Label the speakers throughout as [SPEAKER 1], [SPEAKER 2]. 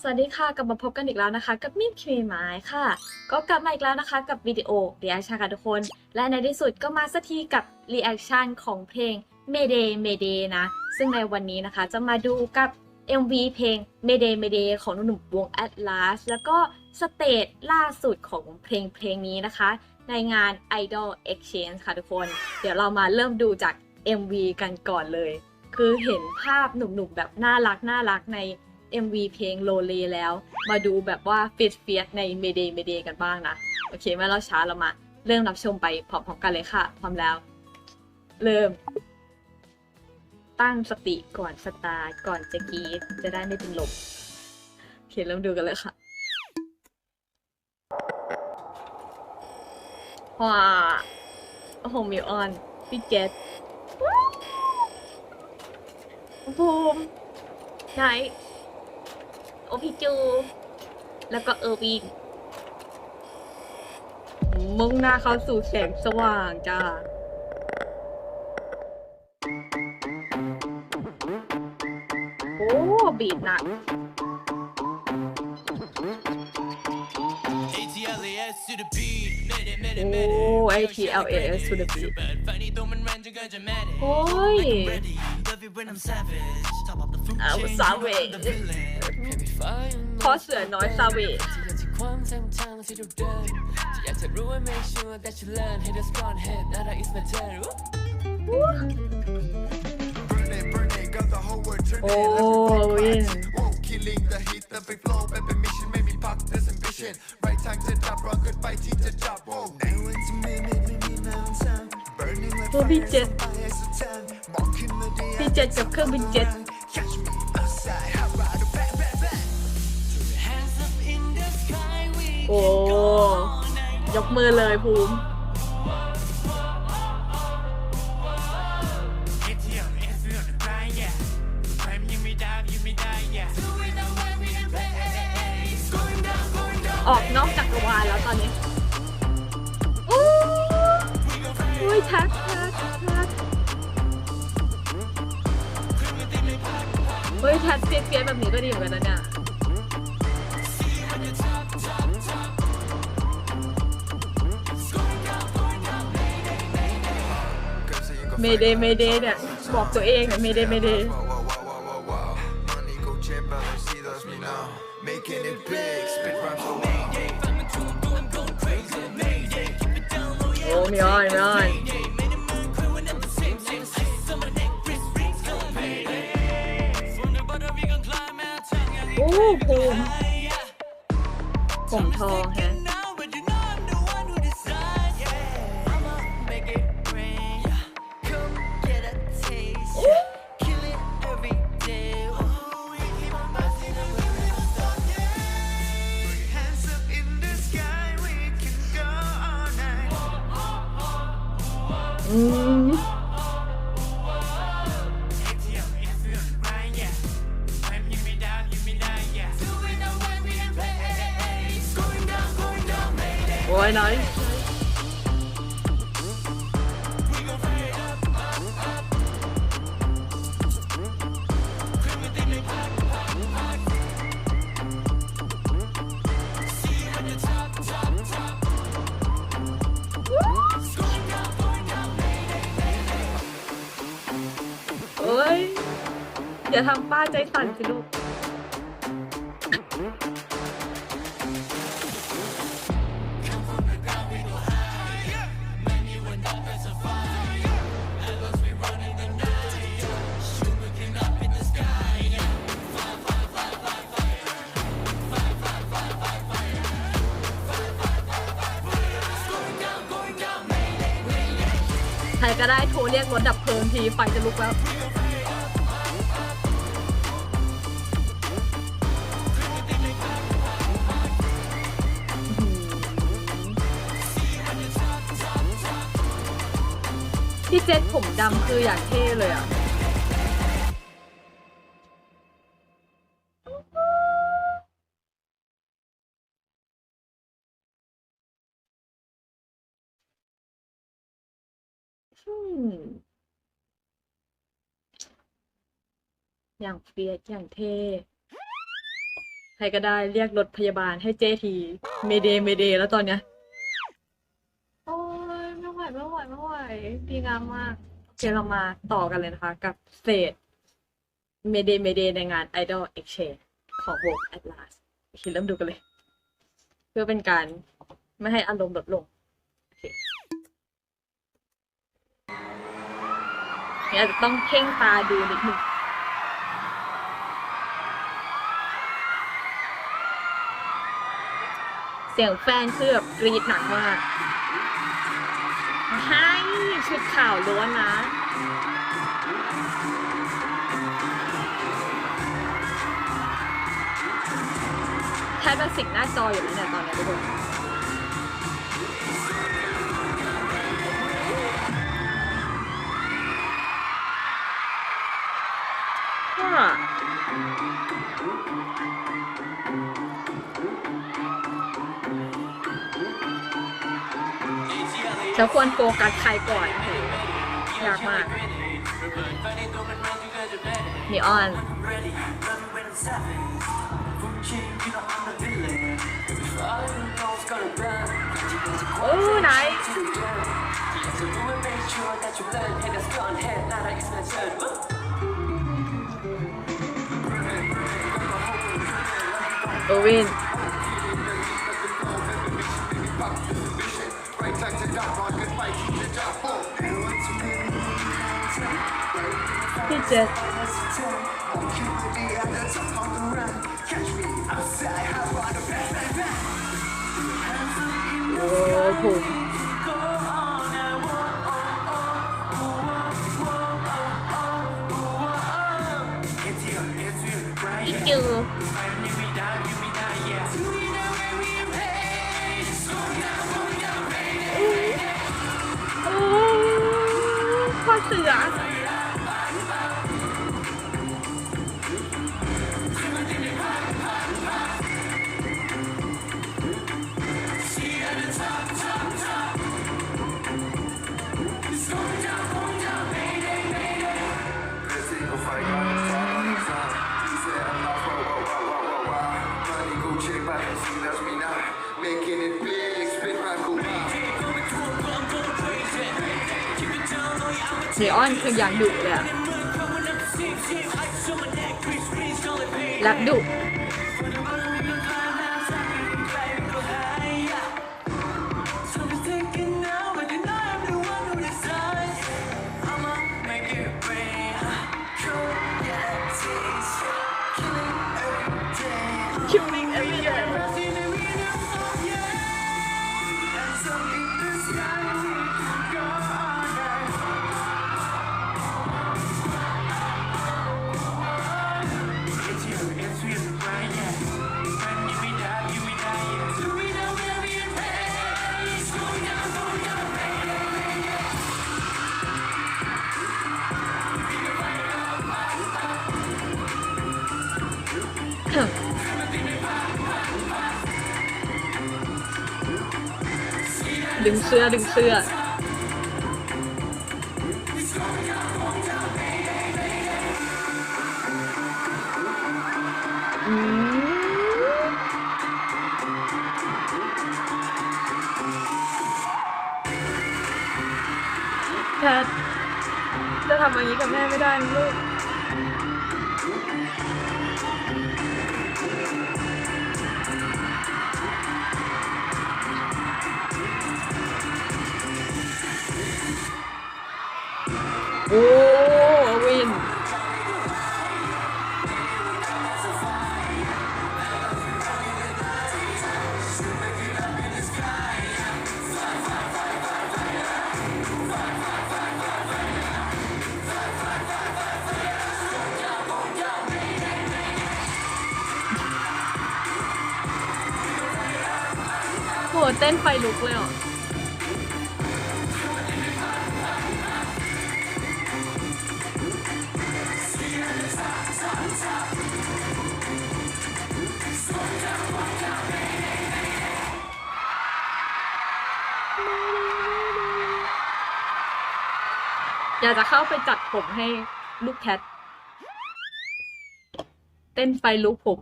[SPEAKER 1] สวัสดีค่ะ กลับมาพบกันอีกแล้วนะคะ กับมิมคีไม้ค่ะ ก็กลับมาอีกแล้วนะคะ กับวิดีโอรีแอคชั่นค่ะทุกคน และในที่สุดก็มาสักทีกับรีแอคชั่นของเพลง Mayday Mayday นะ ซึ่งในวันนี้นะคะจะมาดูกับ MV เพลง Mayday Mayday ของหนุ่มวง Atlas แล้วก็สเตจล่าสุดของเพลงเพลงนี้นะคะ ในงาน Idol Exchange ค่ะทุกคน เดี๋ยวเรามาเริ่มดูจาก MV กันก่อนเลย คือเห็นภาพหนุ่มๆแบบน่ารักน่ารักใน MV เพลงโลเลแล้ว มาดูแบบว่าฟิตเฟียสใน Mayday Mayday กันบ้างนะ โอเคไม่เราช้าเรามา เริ่มรับชมไปพร้อมๆกันเลยค่ะ พร้อมแล้ว เริ่ม ตั้งสติก่อนสตาร์ก่อนจะกรีดจะได้ไม่เป็นลมโอเคเริ่มดูกันเลยค่ะว้าโอ้โหมิวออนพี่เจษภูมไนโอ พี่จู แล้วก็เออร์วิงมุ่งหน้าเข้าสู่แสงสว่างจ้าโอ้บีดหนัก
[SPEAKER 2] ATLAS to the beat ไม่ได้ไม่ได้
[SPEAKER 1] โอ้
[SPEAKER 2] ไม่ได้
[SPEAKER 1] ATLAS to the beat
[SPEAKER 2] ไฟนี้ตัวมันแรงจนเกินจะแม่ได้
[SPEAKER 1] โอ้ย
[SPEAKER 2] Ready love it when I'm savage top of the food
[SPEAKER 1] I'm
[SPEAKER 2] chain
[SPEAKER 1] savage
[SPEAKER 2] I'm the villain
[SPEAKER 1] พอเสือน้อยซาเวจ
[SPEAKER 3] ที่อยากจะความทางทางที่เราเดินที่อยากจะรู้ว่า make sure that you learn hit the strong head now that is my turn
[SPEAKER 4] Burn it, burn it, got the whole world turning.
[SPEAKER 1] โอ้วิน
[SPEAKER 4] Whoa, killing the heat, the big flow, baby mission, made me pop this ambition. Right time to drop, rock goodbye, teach the drop. Whoa, now it's a minute, maybe now time. Burning like
[SPEAKER 1] ตัวพี่
[SPEAKER 4] fire,
[SPEAKER 1] เจ็ด
[SPEAKER 4] so fire as a tan. Marking the day,
[SPEAKER 1] พี่เจ็ดกับเครื่องบินเจ็ต
[SPEAKER 4] catch me outside, how about a back, back, back.
[SPEAKER 2] hands up in the sky we
[SPEAKER 1] โอ้ยกมือเลยภูมิ ออกนอกจักรวาลแล้วตอนนี้โอ้ยทักทักทักเฮ้ยทักเฟียสๆแบบนี้ก็ดีเหมือนกันนะเนี่ยเมเดเมเดเนี่ยบอกตัวเองเมเดเมเด โอ้มีอ้อยมีอ้อยโอ้ภูมิผมทองแฮะ โอ้ย
[SPEAKER 2] ไหน
[SPEAKER 1] เอ้ยอย่าทำป้าใจสั่นสิลูก รก็ได้โทรเรียกรถดับเพลิงทีไฟจะลุกแล้วพี่เจษผมดำคืออย่างเท่เลยอะ อืมอย่างเฟียสอย่างเท่ ใคร
[SPEAKER 2] รก็ได้เรียกรถพยาบาลให้เจที เมเดเมเดแล้วตอนเนี้ย โอ้ยไม่ไหวไม่ไหวไม่ไหวดีงามมากโอเคเรามาต่อกันเลยนะคะ กับเฟสเมเดเมเดในงาน Idol Exchange ของ Vogue Atlas โอเคเริ่มดูกันเลย เพื่อเป็นการไม่ให้อารมณ์ลดลง เนี่ยอาจจะต้องเพ่งตาดูนิดหนึ่งเสียงแฟนคือแบบกรีดหนักมากให้ชุดข่าวล้วนนะแค่เป็นสิ่งหน้าจออยู่แล้วเนี่ยตอนนี้ทุกคน จะควรโฟกัสใครก่อนโอ้โหยากมาก นีออน โอ้ไหน
[SPEAKER 4] gagawin. Fidget. Oh.
[SPEAKER 2] พ่อ เซออนคืออย่างดุเลยอะแลบดุ ดึงเสื้อดึงเสื้อ อืมแพทจะทำอย่างนี้กับแม่ไม่ได้นะลูก อ้วิน โหเต้นไฟลุกเลยเห ออยากจะเข้าไปจัดผมให้ลูกแคทเต้นไฟลุกผม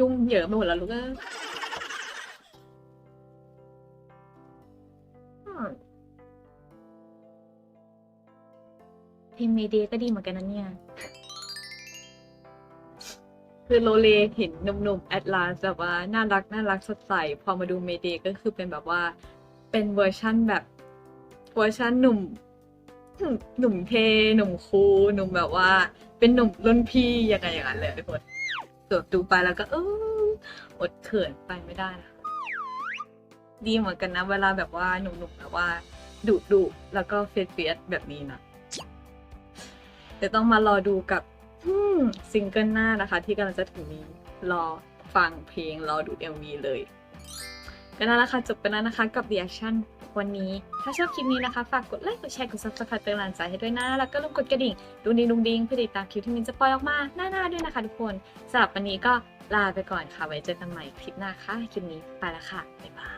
[SPEAKER 1] ยุ่งเหยิงไปหมดแล้วลูกเอ้ยอืมเพลงเมเดก็ดีเหมือนกันนะเนี่ย คือโลเลเห็นหนุ่มๆแอดลาสแบบว่า น่ารักน่ารักสดใส พอมาดูเมเดก็คือเป็นแบบว่า เป็นเวอร์ชั่นแบบ เวอร์ชั่นหนุ่ม หนุ่มเทหนุ่มคูหนุ่มแบบว่า เป็นหนุ่มรุ่นพี่ยังไงอย่างนั้นเลยทุกคนเกือบดูไปแล้วก็เอออดเขินไปไม่ได้นะดีเหมือนกันนะ เวลาแบบว่าหนุ่มๆแบบว่าดุดุแล้วก็เฟียสเฟียสแบบนี้นะเดี๋ยวต้องมารอดูกับซิงเกิลหน้านะคะ ที่กำลังจะถึงนี้รอฟังเพลงรอดู MV เลย ก็นั่นแหละค่ะจบไปแล้วนะคะกับ reaction วันนี้ ถ้าชอบคลิปนี้นะคะ ฝากกดไลค์กดแชร์กด subscribe เป็นกำลังใจให้ด้วยนะ แล้วก็ลืมกดกระดิ่งดุงดิงดุงดิงเพื่อติดตามคลิปที่มินจะปล่อยออกมาหน้าๆด้วยนะคะ ทุกคนสำหรับวันนี้ก็ลาไปก่อนค่ะไว้เจอกันใหม่คลิปหน้าค่ะคลิปนี้ไปแล้วค่ะบ๊ายบาย